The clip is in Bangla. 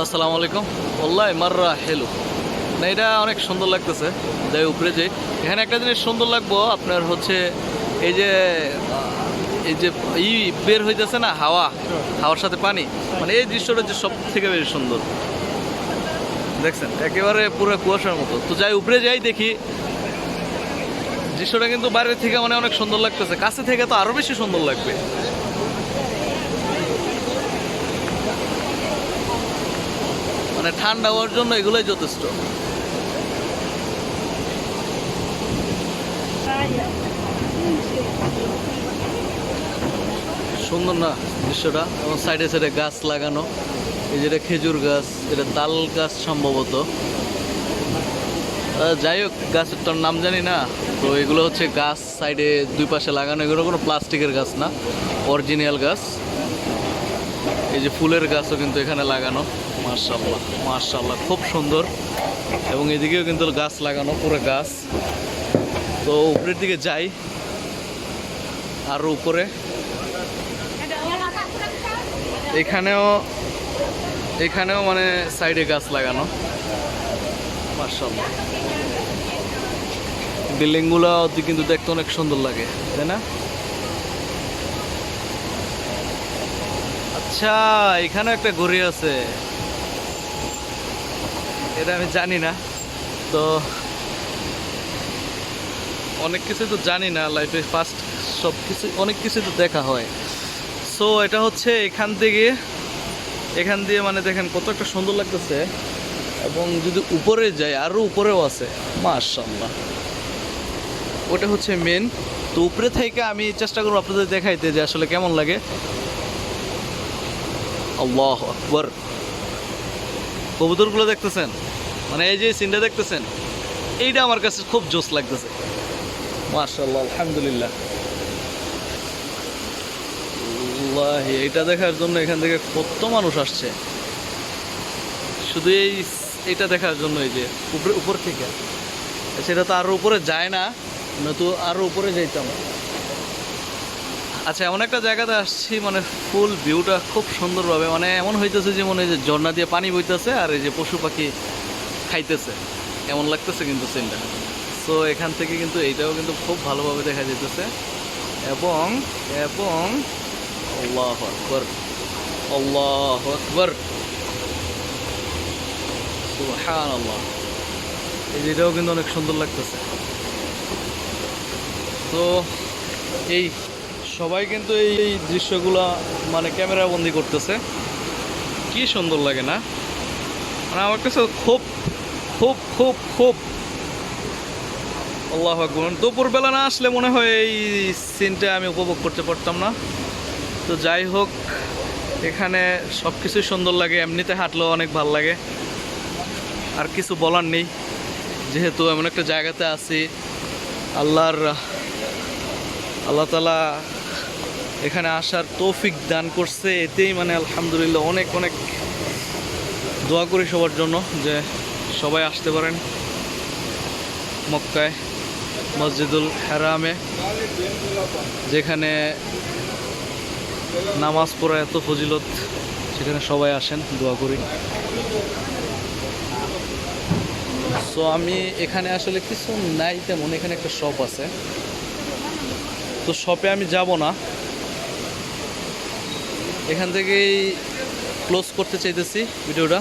আসসালামু আলাইকুম। ওল্লাহ, মাররা, হেলো। না, এটা অনেক সুন্দর লাগতেছে, যাই উপরে যে। এখানে একটা জিনিস সুন্দর লাগবো, আপনার হচ্ছে এই যে এই যে ই বের হইতেছে না, হাওয়া, হাওয়ার সাথে পানি মানে এই দৃশ্যটা যে সব থেকে বেশি সুন্দর। দেখছেন? একেবারে পুরো কুয়াশার মতো। তো যাই, উপরে যাই দেখি। দৃশ্যটা কিন্তু বাইরে থেকে মানে অনেক সুন্দর লাগতেছে। কাছে থেকে তো আরও বেশি সুন্দর লাগবে। মানে ঠান্ডা হওয়ার জন্য এগুলোই যথেষ্ট। সুন্দর না দৃশ্যটা? এবং সাইডে সাইডে গাছ লাগানো। এই যেটা খেজুর গাছ, এটা তাল গাছ সম্ভবত। যাই হোক গাছেরটার নাম জানি না। তো এগুলো হচ্ছে গাছ, সাইডে দুই পাশে লাগানো। এগুলো কোনো প্লাস্টিকের গাছ না, অরিজিনাল গাছ। এই যে ফুলের গাছও কিন্তু এখানে লাগানো। মার্শাল্লাহ মার্শাল্লাহ খুব সুন্দর। এবং এদিকেও কিন্তু গাছ লাগানো, পুরো গাছ। তো উপরের দিকে যাই আরও উপরে। এখানেও এখানেও মানে সাইডে গাছ লাগানো। মার্শাল্লাহ বিল্ডিংগুলো কিন্তু দেখতে অনেক সুন্দর লাগে, তাই না? আচ্ছা এখানে একটা ঘড়ি আছে। এটা আমি জানি না। তো অনেক কিছু তো জানি না লাইফে ফার্স্ট সব কিছু, অনেক কিছু তো দেখা হয়। সো এটা হচ্ছে এখান থেকে, এখান দিয়ে মানে দেখেন কত একটা সুন্দর লাগতেছে। এবং যদি উপরে যায় আরও উপরেও আছে। মাশাল্লাহ ওটা হচ্ছে মেন তো উপরে থেকে আমি চেষ্টা করব আপনাদের দেখাইতে যে আসলে কেমন লাগে। আল্লাহ আকবর। কবুতরগুলো দেখতেছেন? মানে এই যে সিনটা দেখতেছেন, এইটা আমার কাছে খুব জোস লাগতেছে। মার্শাল্লাহ আলহামদুলিল্লাহ। এইটা দেখার জন্য এখান থেকে কত মানুষ আসছে? শুধু এই এটা দেখার জন্য এই যে উপরে উপর থেকে। সেটা তো আরও উপরে যায় না, নয়তো আরও উপরে যাইতাম। আচ্ছা এমন একটা জায়গাতে আসছি মানে ফুল ভিউটা খুব সুন্দরভাবে মানে এমন হইতেছে যে মনে যে ঝর্ণা দিয়ে পানি বইতেছে আর এই যে পশু পাখি খাইতেছে। এমন লাগতেছে কিন্তু সিনটা সো এখান থেকে কিন্তু এইটাও কিন্তু খুব ভালোভাবে দেখা যেতেছে এবং এবং, আল্লাহ আল্লাহ এই যেটাও কিন্তু অনেক সুন্দর লাগতেছে। তো এই সবাই কিন্তু এই দৃশ্যগুলা মানে ক্যামেরা বন্দি করতেছে। কি সুন্দর লাগে না? মানে আমার কাছে খুব খুব খুব খুব। আল্লাহ আকবর। দুপুরবেলা না আসলে মনে হয় এই সিনটা আমি উপভোগ করতে পারতাম না। তো যাই হোক, এখানে সব কিছুই সুন্দর লাগে, এমনিতে হাঁটলেও অনেক ভালো লাগে। আর কিছু বলার নেই, যেহেতু এমন একটা জায়গাতে আছি, আল্লাহর, আল্লাহ তালা এখানে আসার তৌফিক দান করছে। এতেই মানে আলহামদুলিল্লাহ অনেক অনেক দোয়া করি সবার জন্য যে সবাই আসতে পারেন মক্কায়, মসজিদুল হেরামে, যেখানে নামাজ পড়া এত ফজিলত, সেখানে সবাই আসেন, দোয়া করি। সো আমি এখানে আসলে কিছু নাই তেমন, এখানে একটা শপ আছে। তো শপে আমি যাব না। এখান থেকেই ক্লোজ করতে চাইতেছি ভিডিওটা।